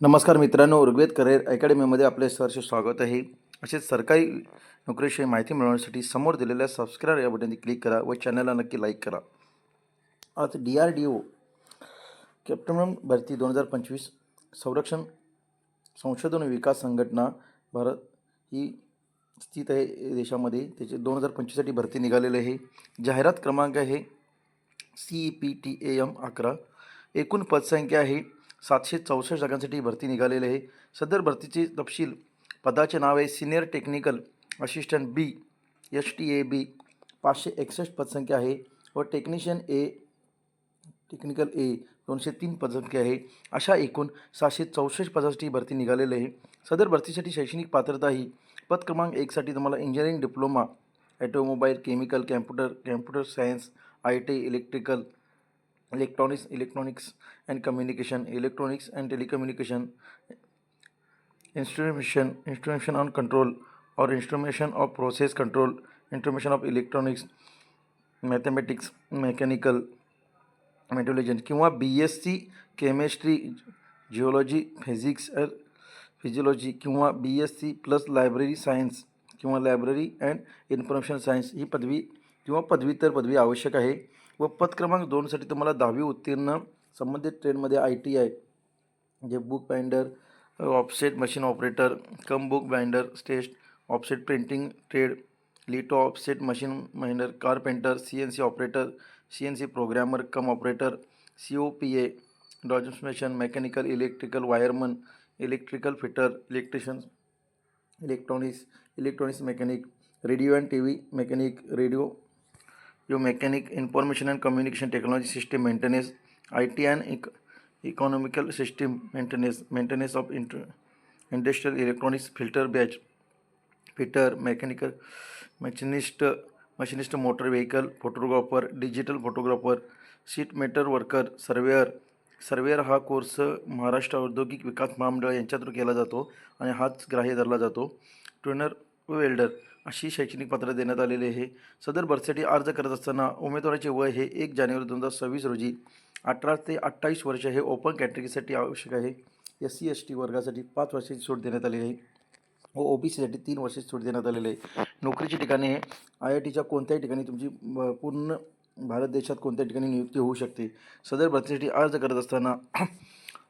नमस्कार मित्रांनो ऋग्वेद करिअर अकॅडमीमध्ये आपले सहर्ष स्वागत आहे. असेच सरकारी नोकरीविषयी माहिती मिळवण्यासाठी समोर दिलेल्या सबस्क्राईब या बटनवर क्लिक करा व चॅनलला नक्की लाईक करा. आज D R D O captain भरती दोन हजार पंचवीस संरक्षण संशोधन विकास संघटना भारत ही स्थित आहे देशामध्ये. त्याचे दोन हजार पंचवीससाठी भरती निघालेली आहे. जाहिरात क्रमांक आहे C E P T A M अकरा. एकूण पदसंख्या आहे सातशे चौसष्ट जागांसाठी भरती निघालेली आहे. सदर भरतीचे तपशील पदाचे नाव आहे senior technical assistant B S T A B पाचशे एकसष्ट पदसंख्या आहे व टेक्निशियन ए टेक्निकल ए दोनशे तीन पदसंख्या आहे. अशा एकूण सहाशे चौसष्ट पदासाठी भरती निघालेली आहे. सदर भरतीसाठी शैक्षणिक पात्रता ही पद क्रमांक एकसाठी तुम्हाला engineering diploma automobile chemical computer computer science I T electrical electronics electronics and communication electronics telecommunication instrumentation instrumentation on control or instrumentation of process control, instrumentation of electronics, mathematics, mechanical मेट्रोलॉजन किंवा B S C chemistry geology physics physiology किंवा B S C plus library science किंवा library and information science ही पदवी किंवा पदव्युत्तर पदवी आवश्यक आहे. व पद क्रमांक दोनसाठी तुम्हाला दहावी उत्तीर्ण संबंधित ट्रेडमध्ये आय टी आय, जे book binder offset machine operator cum book binder स्टेस्ट offset printing trade litho offset machine binder carpenter C N C operator C N C programmer cum operator C O P A डॉजमेशन mechanical electrical wireman electrical fitter electrician electronics electronics mechanic radio and T V mechanic radio you mechanic information and communication technology system maintenance I T and इक economical system maintenance maintenance of inter industrial electronics filter batch fitter mechanical machinist machinist motor vehicle photographer digital photographer sheet metal worker surveyor surveyor हा course Maharashtra औद्योगिक विकास महामंडळ यांच्यातून केला जातो आणि हाच ग्राह्य धरला जातो. ट्विनर वेल्डर अशी शैक्षणिक पत्र देण्यात आलेली आहे. सदर भरतीसाठी अर्ज करत असताना उमेदवाराचे वय हे एक जानेवारी दोन हजार सव्वीस रोजी अठरा ते अठ्ठावीस वर्ष हे ओपन कॅटेगरीसाठी आवश्यक आहे. एस सी एस टी वर्गासाठी पाच वर्षाची सूट देण्यात आलेली आहे. व ओ बी सीसाठी तीन वर्षाची सूट देण्यात आलेली आहे. नोकरीची ठिकाणे हे आय आय टीच्या कोणत्याही ठिकाणी तुमची पूर्ण भारत देशात कोणत्या ठिकाणी नियुक्ती होऊ शकते. सदर भरतीसाठी अर्ज करत असताना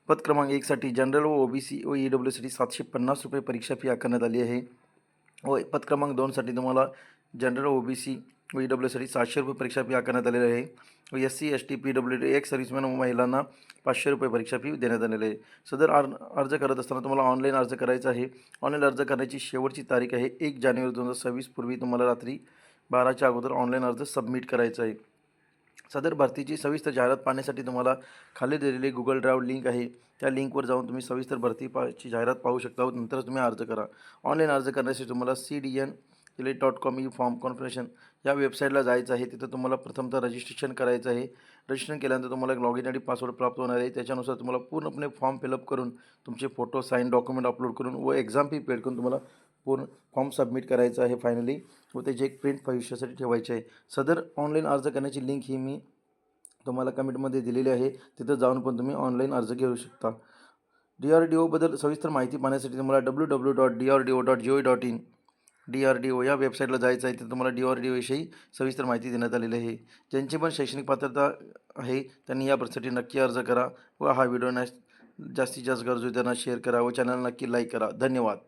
पद क्रमांक एकसाठी जनरल व ओ बी सी व ई डब्ल्यूसाठी सातशे पन्नास रुपये परीक्षा फी आकारण्यात आली आहे. व पद क्रमांक दोनसाठी तुम्हाला जनरल ओ बी सी व ई डब्ल्यूसाठी सातशे रुपये परीक्षा फी आकारण्यात आलेली आहे. व S C S T P W D ex serviceman महिलांना पाचशे रुपये परीक्षा फी देण्यात आलेली आहे. सदर अर् अर्ज करत असताना तुम्हाला ऑनलाईन अर्ज करायचा आहे. ऑनलाईन अर्ज करण्याची शेवटची तारीख आहे एक जानेवारी दोन हजार सव्वीस पूर्वी तुम्हाला रात्री बाराच्या अगोदर ऑनलाईन अर्ज सबमिट करायचा आहे. सदर भरतीची सविस्तर जाहिरात पाहण्यासाठी तुम्हाला खाली दिलेली गुगल ड्राईव्ह लिंक आहे. त्या लिंकवर जाऊन तुम्ही सविस्तर भरती पाची जाहिरात पाहू शकता व नंतरच तुम्ही अर्ज करा. ऑनलाईन अर्ज करण्यासाठी तुम्हाला सी डी एन इलेट डॉट कॉम ई फॉर्म कॉन्फरेशन या वेबसाईटला जायचं आहे. तिथं तुम्हाला प्रथमतः रजिस्ट्रेशन करायचं आहे. रजिस्ट्रेशन केल्यानंतर तुम्हाला एक लॉग इन आणि पासवर्ड प्राप्त होणार आहे. त्याच्यानुसार तुम्हाला पूर्णपणे फॉर्म फिलअप करून तुमचे फोटो साईन डॉक्युमेंट अपलोड करून व एक्झाम फी पेड करून तुम्हाला पूर्ण फॉर्म सबमिट करायचं आहे फायनली व त्याची एक प्रिंट भविष्यासाठी ठेवायची आहे. सदर ऑनलाईन अर्ज करण्याची लिंक ही मी तुम्हाला कमेंटमध्ये दिलेली आहे. तिथं जाऊन पण तुम्ही ऑनलाईन अर्ज घेऊ शकता. डी आर डी ओबद्दल सविस्तर माहिती पाहण्यासाठी तुम्हाला W W dot D R D O dot G O dot in D R D O या वेबसाईटला जायचं आहे. तिथं तुम्हाला डी आर डी ओविषयी सविस्तर माहिती देण्यात आलेली आहे. ज्यांची पण शैक्षणिक पात्रता आहे त्यांनी या प्रसाठी नक्की अर्ज करा व हा व्हिडिओ नॅश जास्तीत जास्त गरजू त्यांना शेअर करा व चॅनल नक्की लाईक करा. धन्यवाद.